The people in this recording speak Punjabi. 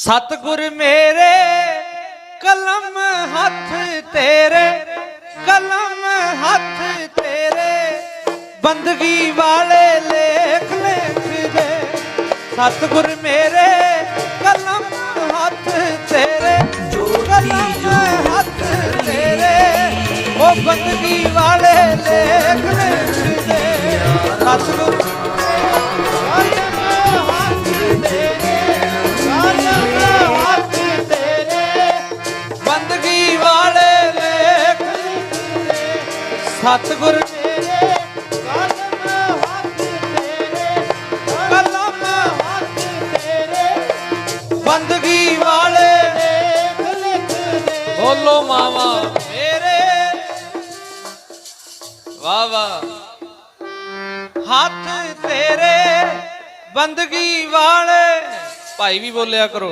ਸਤਿਗੁਰ ਮੇਰੇ, ਕਲਮ ਹੱਥ ਤੇਰੇ, ਕਲਮ ਹੱਥ ਤੇਰੇ। ਬੰਦਗੀ ਵਾਲੇ ਲੇਖ ਲਿਖਦੇ ਸਤਿਗੁਰ ਮੇਰੇ, ਕਲਮ ਹੱਥ ਤੇਰੇ, ਕਲਮ ਹੱਥ ਤੇਰੇ। ਉਹ ਬੰਦਗੀ ਵਾਲੇ ਲੇਖ ਲਿਖਦੇ ਸਤਿਗੁਰ ਸਤਿਗੁਰ ਮੇਰੇ ਕਲਮ ਹੱਥ ਤੇਰੇ ਕਲਮ ਹੱਥ ਤੇਰੇ। ਬੰਦਗੀ ਵਾਲੇ ਲੇਖ ਲਿਖਦੇ ਬੋਲੋ ਮਾਵਾ ਮੇਰੇ। ਵਾਹ। ਹੱਥ ਤੇਰੇ ਬੰਦਗੀ ਵਾਲੇ। ਭਾਈ ਵੀ ਬੋਲਿਆ ਕਰੋ।